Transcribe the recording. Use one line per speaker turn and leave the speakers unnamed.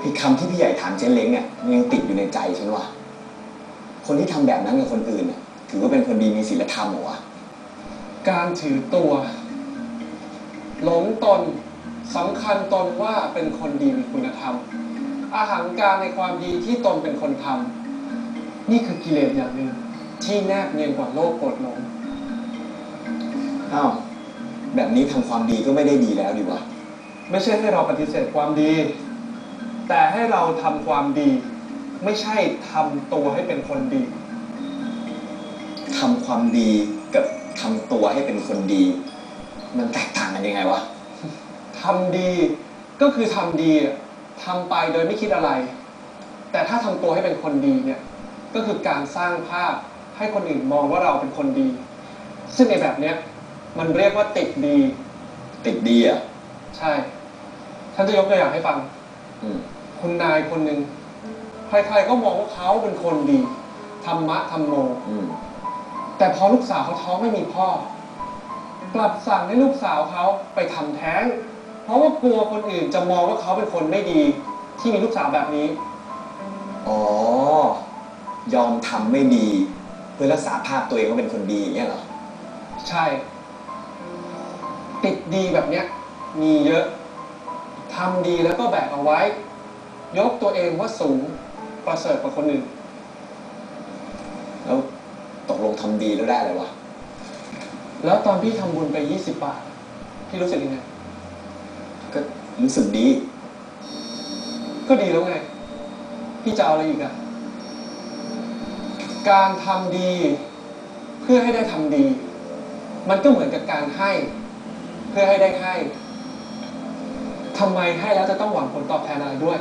ไอ้คำที่พี่ใหญ่ถามเจ๊เล้งเนี่ยมันยังติดอยู่ในใจฉันว่ะคนที่ทำแบบนั้นกับคนอื่นเนี่ยถือว่าเป็นคนดีมีศีลธรรมเหรอวะ
การถือตัว หลงตนสำคัญตนว่าเป็นคนดีมีคุณธรรม อาหารการในความดีที่ตนเป็นคนทำนี่คือกิเลสอย่างหนึ่งที่แนบเนียนกว่าโลกโกรธหลง
อ้าวแบบนี้ทำความดีก็ไม่ได้ดีแล้วดิวะ
ไม่ใช่ให้เราปฏิเสธความดี แต่ให้เราทำความดี ไม่ใช่ทำตัวให้เป็นคนดี
ทำความดีกับทำตัวให้เป็นคนดี มันแตกต่างกันยังไงวะ
ทำดีก็คือทำดีอะทำไปโดยไม่คิดอะไร แต่ถ้าทำตัวให้เป็นคนดีเนี่ยก็คือการสร้างภาพให้คนอื่นมองว่าเราเป็นคนดี ซึ่งในแบบเนี้ยมันเรียกว่าติดดี
ติดดีอะ
ใช่ ฉันจะยกตัวอย่างให้ฟัง
อืม
คุณนายคนหนึ่งใครๆก็มองว่าเขาเป็นคนดีธรรมะธรรมโม
อืม
แต่พอลูกสาวเขาท้องไม่มีพ่อ กลับสั่งให้ลูกสาวเขาไปทำแท้ง เพราะว่ากลัวคนอื่นจะมองว่าเขาเป็นคนไม่ดี ที่มีลูกสาวแบบนี้
อ๋อ ยอมทำไม่ดี เพื่อรักษาภาพตัวเองว่าเป็นคนดีอย่างเงี้ยเหรอ
ใช่ ติดดีแบบเนี้ยมีเยอะทำดีแล้วก็แบกเอาไว้ ยกตัวเองว่าสูงประเสริฐกว่าคนอื่น
แล้วตกลงทำดีแล้วได้อะไรวะ
แล้วตอนพี่ทำบุญไป 20 บาท พี่รู้สึกยังไง
ก็รู้สึกดี
ก็ดีแล้วไง พี่จะเอาอะไรอีกอะการทำดี เพื่อให้ได้ทำดี มันก็เหมือนกับการให้ เพื่อให้ได้ให้ทำไมให้แล้วจะต้องหวังผลตอบแทนอะไรด้วย